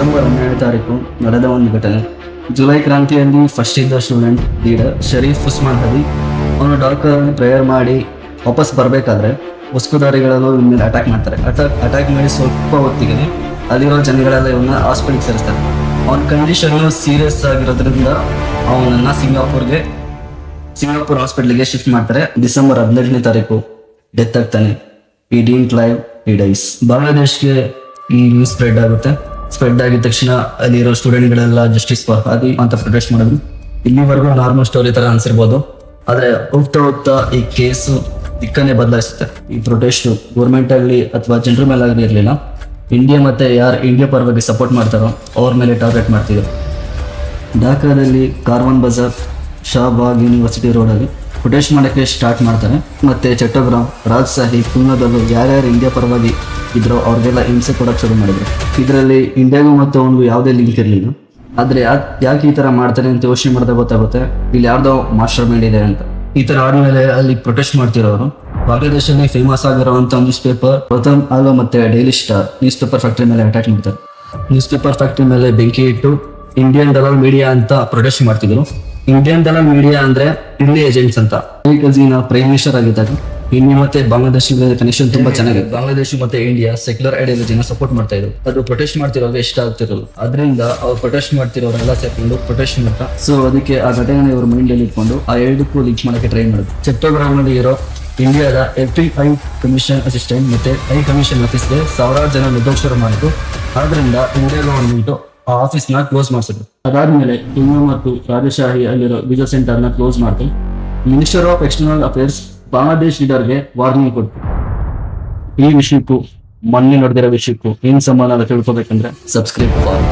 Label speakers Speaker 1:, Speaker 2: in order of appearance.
Speaker 1: December ಹನ್ನೆರಡು ತಾರೀಕು ನಡೆದ ಒಂದು ಘಟನೆ. ಜುಲೈ ಕ್ರಾಂತಿಯಲ್ಲಿ ಫಸ್ಟ್ ಇದ್ದ ಸ್ಟೂಡೆಂಟ್ ಲೀಡರ್ ಶರೀಫ್ ಉಸ್ಮಾನ್ ಹದಿ ಅವನು ಡಾಕ್ಟರ್ ಪ್ರೇಯರ್ ಮಾಡಿ ವಾಪಸ್ ಬರಬೇಕಾದ್ರೆ ಉಸ್ಕುದಾರಿಗಳನ್ನು ಮೇಲೆ ಅಟ್ಯಾಕ್ ಮಾಡ್ತಾರೆ. ಅಟ್ಯಾಕ್ ಅಟ್ಯಾಕ್ ಮಾಡಿ ಸ್ವಲ್ಪ ಹೊತ್ತಿಗೆ ಅಲ್ಲಿರೋ ಜನಗಳೆಲ್ಲ ಇವನ್ನ ಹಾಸ್ಪಿಟಲ್ಗೆ ಸೇರಿಸ್ತಾರೆ. ಅವನ ಕಂಡೀಷನ್ ಸೀರಿಯಸ್ ಆಗಿರೋದ್ರಿಂದ ಅವನನ್ನ ಸಿಂಗಾಪುರ್ಗೆ, ಸಿಂಗಾಪುರ್ ಹಾಸ್ಪಿಟ್ಲಿಗೆ ಶಿಫ್ಟ್ ಮಾಡ್ತಾರೆ. ಡಿಸೆಂಬರ್ ಹದಿನೆಂಟನೇ ತಾರೀಕು ಡೆತ್ ಆಗ್ತಾನೆ. ಈ ಡಿಂಟ್ ಲೈವ್ ಈ ಡೈಸ್ ಬಾಂಗ್ಲಾದೇಶ್ಗೆ ಈ ನ್ಯೂಸ್ ಸ್ಪ್ರೆಡ್ ಆಗುತ್ತೆ. ಸ್ಪ್ರೆಡ್ ಆಗಿದ ತಕ್ಷಣ ಅಲ್ಲಿರೋ ಸ್ಟೂಡೆಂಟ್ಗಳೆಲ್ಲ ಜಸ್ಟಿಸ್ ಆಗಿ ಅಂತ ಪ್ರೊಟೆಸ್ಟ್ ಮಾಡಿದ್ರು. ಇಲ್ಲಿವರೆಗೂ ನಾರ್ಮಲ್ ಸ್ಟೋರಿ ತರ ಅನ್ಸಿರ್ಬೋದು. ಆದ್ರೆ ಹೋಗ್ತಾ ಹೋಗ್ತಾ ಈ ಕೇಸು ದಿಕ್ಕನ್ನೇ ಬದಲಾಯಿಸುತ್ತೆ. ಈ ಪ್ರೊಟೆಸ್ಟ್ ಗೌರ್ಮೆಂಟ್ ಆಗಲಿ ಅಥವಾ ಜನರ ಮೇಲೆ ಆಗಲಿ ಇರಲಿಲ್ಲ. ಇಂಡಿಯಾ ಮತ್ತೆ ಯಾರು ಇಂಡಿಯಾ ಪರವಾಗಿ ಸಪೋರ್ಟ್ ಮಾಡ್ತಾರೋ ಅವ್ರ ಮೇಲೆ ಟಾರ್ಗೆಟ್ ಮಾಡ್ತಿದ್ರು. ಢಾಕಾದಲ್ಲಿ ಕಾರ್ವನ್ ಬಜಾರ್ ಶಾಬಾಗ್ ಯೂನಿವರ್ಸಿಟಿ ರೋಡಲ್ಲಿ ಪ್ರೊಟೆಸ್ಟ್ ಮಾಡೋಕ್ಕೆ ಸ್ಟಾರ್ಟ್ ಮಾಡ್ತಾರೆ. ಮತ್ತೆ ಚಟ್ಟೋಗ್ರಾಮ್ ರಾಜ್ ಸಾಹಿಬ್ ಪುಲ್ನದಲ್ಲೂ ಯಾರ್ಯಾರು ಇಂಡಿಯಾ ಪರವಾಗಿ ಇದ್ರೋ ಅವ್ರಿಗೆಲ್ಲ ಹಿಂಸೆ ಕೊಡೋಕೆ ಶುರು ಮಾಡಿದ್ರು. ಇದರಲ್ಲಿ ಇಂಡಿಯಾಗೂ ಮತ್ತು ಅವನಿಗೂ ಯಾವುದೇ ಲಿಂಕ್ ಇರಲಿಲ್ಲ. ಆದರೆ ಯಾಕೆ ಈ ಥರ ಮಾಡ್ತಾರೆ ಅಂತ ಯೋಚನೆ ಮಾಡಿದಾಗ ಗೊತ್ತಾಗುತ್ತೆ. ಇಲ್ಲಿ ಯಾರ್ದೋ ಮಾಸ್ಟರ್ ಮೈಂಡ್ ಇದೆ ಅಂತ. ಈ ಥರ ಆದ್ಮೇಲೆ ಅಲ್ಲಿ ಪ್ರೊಟೆಸ್ಟ್ ಮಾಡ್ತಿರೋರು. ಬಾಂಗ್ಲಾದೇಶಲ್ಲಿ ಫೇಮಸ್ ಆಗಿರುವಂಥ ನ್ಯೂಸ್ ಪೇಪರ್ ಪ್ರಥಮ್ ಆಲೋ ಮತ್ತೆ daily star news paper factory ಮೇಲೆ ಅಟ್ಯಾಕ್ ಮಾಡ್ತಾರೆ. ನ್ಯೂಸ್ ಪೇಪರ್ ಫ್ಯಾಕ್ಟ್ರಿ ಮೇಲೆ ಬೆಂಕಿ ಇಟ್ಟು ಇಂಡಿಯನ್ ದಲಾಲ್ ಮೀಡಿಯಾ ಅಂತ ಪ್ರೊಟೆಸ್ಟ್ ಮಾಡ್ತಿದ್ರು. ಇಂಡಿಯನ್ ದಲಾಲ್ ಮೀಡಿಯಾ ಅಂದ್ರೆ ಇಂಡಿಯಾ ಏಜೆಂಟ್ಸ್ ಅಂತ. ಪ್ರೈಮ್ ಮಿನಿಸ್ಟರ್ ಆಗಿದ್ದಾಗ ಇಂಡಿಯಾ ಮತ್ತೆ ಬಾಂಗ್ಲಾದೇಶ ಕನೆಕ್ಷನ್ ತುಂಬಾ ಚೆನ್ನಾಗಿದೆ ಬಾಂಗ್ಲಾದೇಶ ಮತ್ತೆ ಇಂಡಿಯಾ ಸೆಕ್ಯುಲರ್ ಐಡಿಯಾಲಜಿನ ಸಪೋರ್ಟ್ ಮಾಡ್ತಾ ಇದ್ರು. ಅದು ಪ್ರೊಟೆಸ್ಟ್ ಮಾಡ್ತಿರೋದು ಇಷ್ಟ ಆಗ್ತಿರಲ್ಲ. ಅದರಿಂದ ಅವ್ರು ಪ್ರೊಟೆಸ್ಟ್ ಮಾಡ್ತಿರೋರೆಲ್ಲ ಸೇರ್ಕೊಂಡು ಪ್ರೊಟೆಸ್ಟ್ ಮಾಡ್ತಾ ಸೊ ಅದಕ್ಕೆ ಆ ಘಟನೆ ಇವ್ರ ಮೈಂಡ್ ಅಲ್ಲಿ ಇಟ್ಕೊಂಡು ಆ ಎರಡಕ್ಕೂ ಲಿಂಕ್ ಮಾಡಕ್ಕೆ ಟ್ರೈ ಮಾಡಿದ್ರು. ಚಟ್ಟೋಗ್ರಾಮ್ನಲ್ಲಿ ಇರೋ ಇಂಡಿಯಾದ ಎಫ್ಟಿ ಐ ಕಮಿಷನ್ ಅಸಿಸ್ಟೆಂಟ್ ಮತ್ತೆ ಐ ಕಮಿಷನ್ ಆಫೀಸ್ಗೆ ಸಾವಿರಾರು ಜನ ನಿರ್ದೇಶನ ಮಾಡಿದ್ರು. ಆದ್ರಿಂದ ಇಂಡಿಯಾ ಗವರ್ಮೆಂಟ್ ಆ ಆಫೀಸ್ನ ಕ್ಲೋಸ್ ಮಾಡಿಸಿದ್ರು. ಅದಾದ್ಮೇಲೆ ಇನ್ನೂ ಮತ್ತು ರಾಜಶಾಹಿ ಅಲ್ಲಿರೋ ವಿಜಯ ಸೆಂಟರ್ನ ಕ್ಲೋಸ್ ಮಾಡಿದ್ರು minister of external affairs Bangladesh ಲೀಡರ್ಗೆ warning ಕೊಡ್ತು. ಈ ವಿಷಯಕ್ಕೂ ಮೊನ್ನೆ ನಡೆದಿರೋ ವಿಷಯಕ್ಕೂ ಏನ್ ಸಂಬಂಧ ತಿಳ್ಕೊಬೇಕಂದ್ರೆ ಸಬ್ಸ್ಕ್ರೈಬ್ ಫಾರ್